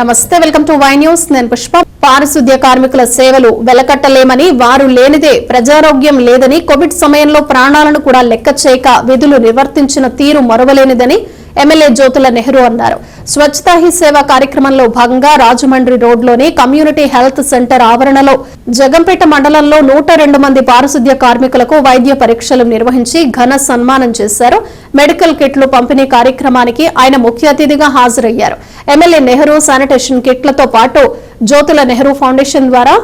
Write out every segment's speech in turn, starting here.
నమస్తే welcome to Y news. నేను పుష్ప. పారిశుద్ధ్య కార్మికుల సేవలు వెలకట్టలేమని వారు లేనిదే ప్రజారోగ్యం లేదని కోవిడ్ సమయంలో ప్రాణాలను కూడా లెక్క చేయక విధులు నిర్వర్తించిన తీరు మరువలేనిదని ఎమ్మెల్యే జ్యోతుల నెహ్రూ అన్నారు. స్వచ్ఛతా హీ సేవ కార్యక్రమంలో భాగంగా రాజమండ్రి రోడ్లోని కమ్యూనిటీ హెల్త్ సెంటర్ ఆవరణలో జగంపేట మండలంలో నూట రెండు మంది పారిశుద్ధ్య కార్మికులకు వైద్య పరీక్షలు నిర్వహించి ఘన సన్మానం చేశారు. మెడికల్ కిట్లు పంపిణీ కార్యక్రమానికి ఆయన ముఖ్య అతిథిగా హాజరయ్యారు. ఎమ్మెల్యే నెహ్రూ శానిటేషన్ కిట్లతో పాటు జ్యోతుల నెహ్రూ ఫౌండేషన్ ద్వారా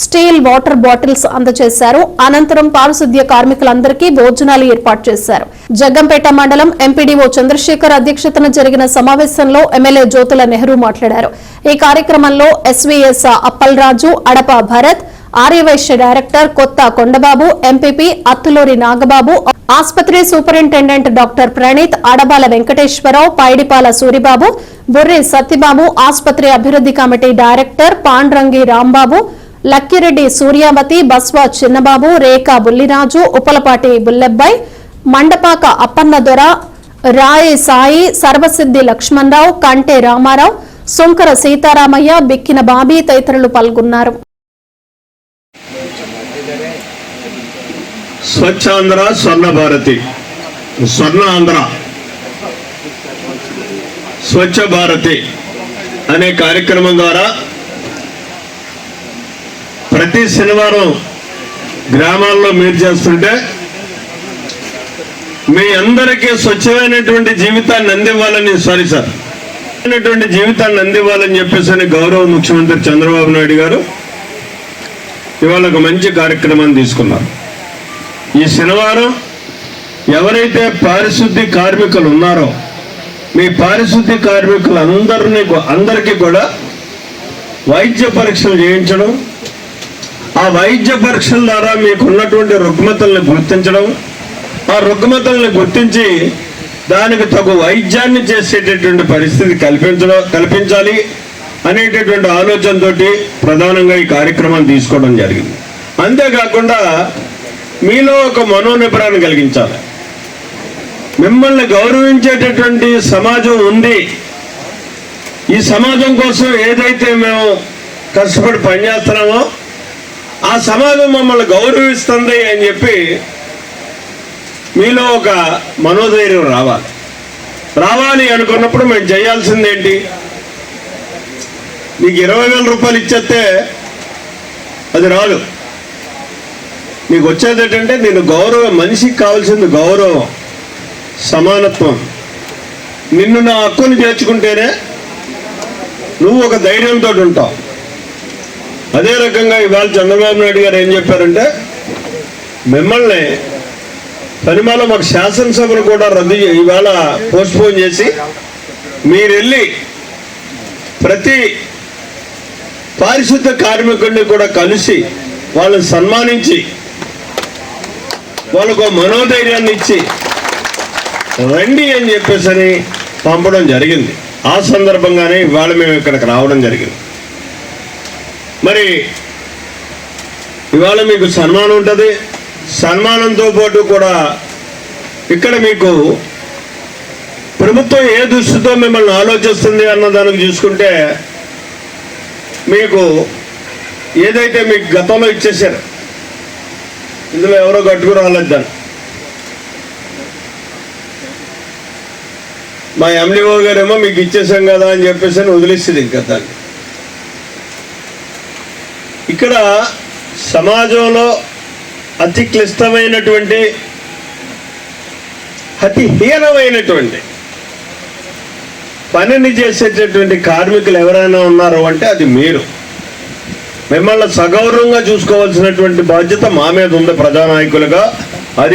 స్టీల్ వాటర్ బాటిల్స్ అందజేశారు. అనంతరం పారిశుద్ధ్య కార్మికులందరికీ భోజనాలు ఏర్పాటు చేశారు. జగ్గంపేట మండలం ఎంపీడీఓ చంద్రశేఖర్ అధ్యక్షతన జరిగిన సమావేశంలో ఎమ్మెల్యే జ్యోతుల నెహ్రూ మాట్లాడారు. ఈ కార్యక్రమంలో SVS Appalraju Adapa Bharat Arya Vysya director Kotha Kondababu MPP Atthuluri Nagababu ఆసుపత్రి సూపరింటెండెంట్ డాక్టర్ ప్రణీత్ అడబాల వెంకటేశ్వరరావు పైడిపాల సూరిబాబు బుర్రి సత్యబాబు ఆసుపత్రి అభివృద్ధి కమిటీ డైరెక్టర్ పాండ్రంగి రాంబాబు లక్కిరెడ్డి సూర్యావతి బస్వా చిన్నబాబు రేఖా బుల్లిరాజు ఉప్పలపాటి బుల్లెబ్బాయ్ మండపాక అప్పన్నదొర రాయి సాయి సర్వసిద్ధి లక్ష్మణరావు కంటే రామారావు సుంకర సీతారామయ్య బిక్కిన బాబీ తదితరులు పాల్గొన్నారు. స్వచ్ఛాంధ్ర స్వర్ణ భారతి స్వర్ణ ఆంధ్ర స్వచ్ఛ భారతి అనే కార్యక్రమం ద్వారా ప్రతి శనివారం గ్రామాల్లో మీరు చేస్తుంటే మీ అందరికీ స్వచ్ఛమైనటువంటి జీవితాన్ని అందివ్వాలని సారీ సార్ స్వచ్ఛమైనటువంటి జీవితాన్ని అందివ్వాలని చెప్పేసి అని గౌరవ ముఖ్యమంత్రి చంద్రబాబు నాయుడు గారు ఇవాళ ఒక మంచి కార్యక్రమాన్ని తీసుకున్నారు. ఈ శనివారం ఎవరైతే పారిశుద్ధి కార్మికులు ఉన్నారో మీ పారిశుద్ధి కార్మికులు అందరినీ అందరికీ కూడా వైద్య పరీక్షలు చేయించడం ఆ వైద్య పరీక్షల ద్వారా మీకు ఉన్నటువంటి రుగ్మతల్ని గుర్తించడం ఆ రుగ్మతల్ని గుర్తించి దానికి తగు వైద్యాన్ని చేసేటటువంటి పరిస్థితి కల్పించడం కల్పించాలి అనేటటువంటి ఆలోచనతోటి ప్రధానంగా ఈ కార్యక్రమాన్ని తీసుకోవడం జరిగింది. అంతేకాకుండా మీలో ఒక మనోనిపరాన్ని కలిగించాలి. మిమ్మల్ని గౌరవించేటటువంటి సమాజం ఉంది. ఈ సమాజం కోసం ఏదైతే మేము కష్టపడి పనిచేస్తున్నామో ఆ సమాజం మమ్మల్ని గౌరవిస్తుంది అని చెప్పి మీలో ఒక మనోధైర్యం రావాలి. రావాలి అనుకున్నప్పుడు మేము చేయాల్సింది ఏంటి? నీకు ఇరవై వేల రూపాయలు ఇచ్చేస్తే అది రాదు. నీకు వచ్చేది ఏంటంటే నేను గౌరవం మనిషికి కావాల్సింది గౌరవం సమానత్వం. నిన్ను నా హక్కును చేర్చుకుంటేనే నువ్వు ఒక ధైర్యంతో ఉంటావు. అదే రకంగా ఇవాళ చంద్రబాబు నాయుడు గారు ఏం చెప్పారంటే మిమ్మల్ని పనిమాల మాకు శాసనసభను కూడా రద్దు ఇవాళ పోస్ట్పోన్ చేసి మీరు వెళ్ళి ప్రతి పారిశుద్ధ కార్మికుడిని కూడా కలిసి వాళ్ళని సన్మానించి వాళ్ళకు మనోధైర్యాన్ని ఇచ్చి రండి అని చెప్పేసి అని పంపడం జరిగింది. ఆ సందర్భంగానే ఇవాళ మేము ఇక్కడికి రావడం జరిగింది. మరి ఇవాళ మీకు సన్మానం ఉంటుంది. సన్మానంతో పాటు కూడా ఇక్కడ మీకు ప్రభుత్వం ఏ దృష్టితో మిమ్మల్ని ఆలోచిస్తుంది అన్న దానికి చూసుకుంటే మీకు ఏదైతే మీకు గతంలో ఇచ్చేసారు ఇందులో ఎవరో కట్టుకుని రాలేదు మా ఎండిఓ గారేమో మీకు ఇచ్చేసాం కదా అని చెప్పేసి అని వదిలేస్తుంది ఇంకా దాన్ని. ఇక్కడ సమాజంలో అతి క్లిష్టమైనటువంటి అతి హీనమైనటువంటి పనిని చేసేటటువంటి కార్మికులు ఎవరైనా ఉన్నారు అంటే అది మీరు. మిమ్మల్ని సగౌరవంగా చూసుకోవాల్సినటువంటి బాధ్యత మా మీద ఉంది ప్రజానాయకులుగా. అది